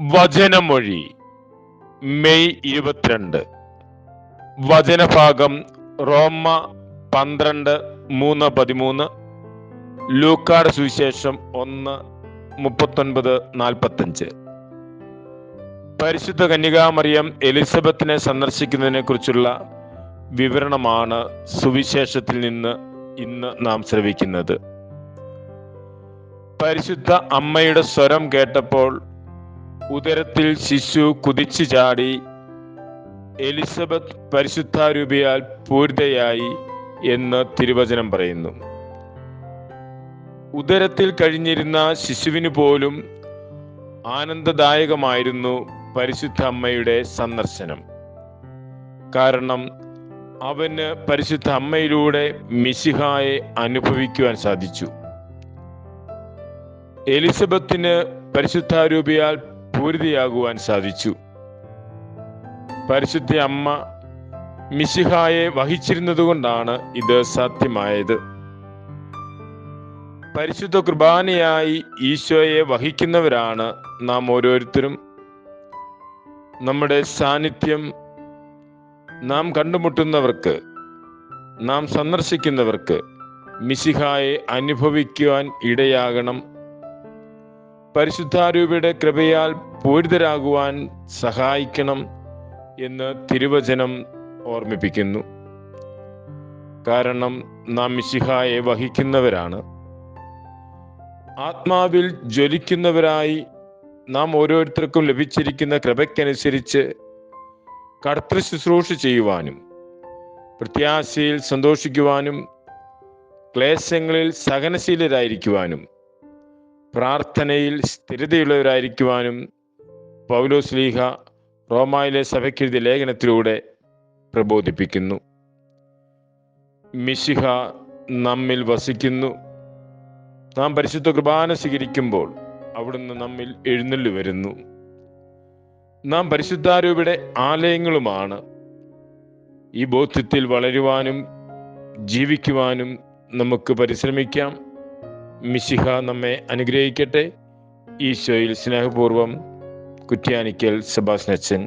വചനമൊഴി. May ഇരുപത്തിരണ്ട്. വചനഭാഗം റോമ പന്ത്രണ്ട് മൂന്ന് പതിമൂന്ന്. ലൂക്കാട് സുവിശേഷം ഒന്ന് മുപ്പത്തൊൻപത് നാൽപ്പത്തഞ്ച്. പരിശുദ്ധ കന്യകാമറിയം എലിസബത്തിനെ സന്ദർശിക്കുന്നതിനെ കുറിച്ചുള്ള വിവരണമാണ് സുവിശേഷത്തിൽ നിന്ന് ഇന്ന് നാം ശ്രവിക്കുന്നത്. പരിശുദ്ധ അമ്മയുടെ സ്വരം കേട്ടപ്പോൾ ഉദരത്തിൽ ശിശു കുതിച്ചു ചാടി എലിസബത്ത് പരിശുദ്ധാരൂപിയാൽ പൂരിതയായി എന്ന് തിരുവചനം പറയുന്നു. ഉദരത്തിൽ കഴിഞ്ഞിരുന്ന ശിശുവിന് പോലും ആനന്ദദായകമായിരുന്നു പരിശുദ്ധ അമ്മയുടെ സന്ദർശനം. കാരണം അവന് പരിശുദ്ധ അമ്മയിലൂടെ മിശിഹായെ അനുഭവിക്കുവാൻ സാധിച്ചു. എലിസബത്തിന് പരിശുദ്ധാരൂപിയാൽ പൂരിതയാകുവാൻ സാധിച്ചു. പരിശുദ്ധ അമ്മ മിശിഹായെ വഹിച്ചിരുന്നതുകൊണ്ടാണ് ഇത് സാധ്യമായത്. പരിശുദ്ധ കുർബാനയായി ഈശോയെ വഹിക്കുന്നവരാണ് നാം ഓരോരുത്തരും. നമ്മുടെ സാന്നിധ്യം നാം കണ്ടുമുട്ടുന്നവർക്ക് നാം സന്ദർശിക്കുന്നവർക്ക് മിശിഹായെ അനുഭവിക്കുവാൻ ഇടയാകണം. പരിശുദ്ധാരൂപയുടെ കൃപയാൽ പൂരിതരാകുവാൻ സഹായിക്കണം എന്ന് തിരുവചനം ഓർമ്മിപ്പിക്കുന്നു. കാരണം നാം മിശിഹായെ വഹിക്കുന്നവരാണ്. ആത്മാവിൽ ജ്വലിക്കുന്നവരായി നാം ഓരോരുത്തർക്കും ലഭിച്ചിരിക്കുന്ന കൃപയ്ക്കനുസരിച്ച് കർത്തൃ ശുശ്രൂഷ ചെയ്യുവാനും പ്രത്യാശയിൽ സന്തോഷിക്കുവാനും ക്ലേശങ്ങളിൽ സഹനശീലരായിരിക്കുവാനും പ്രാർത്ഥനയിൽ സ്ഥിരതയുള്ളവരായിരിക്കുവാനും പൗലോസ് ലീഹ റോമായിലെ സഭയ്ക്കെഴുതിയ ലേഖനത്തിലൂടെ പ്രബോധിപ്പിക്കുന്നു. മിശിഹ നമ്മിൽ വസിക്കുന്നു. നാം പരിശുദ്ധ കുർബാന സ്വീകരിക്കുമ്പോൾ അവിടുന്ന് നമ്മിൽ എഴുന്നള്ളി വരുന്നു. നാം പരിശുദ്ധാരൂപിയുടെ ആലയങ്ങളുമാണ്. ഈ ബോധ്യത്തിൽ വളരുവാനും ജീവിക്കുവാനും നമുക്ക് പരിശ്രമിക്കാം. മിശിഹ നമ്മെ അനുഗ്രഹിക്കട്ടെ. ഈശോയിൽ സ്നേഹപൂർവം കുറ്റ്യാനിക്കൽ സെബാസ്നച്ചൻ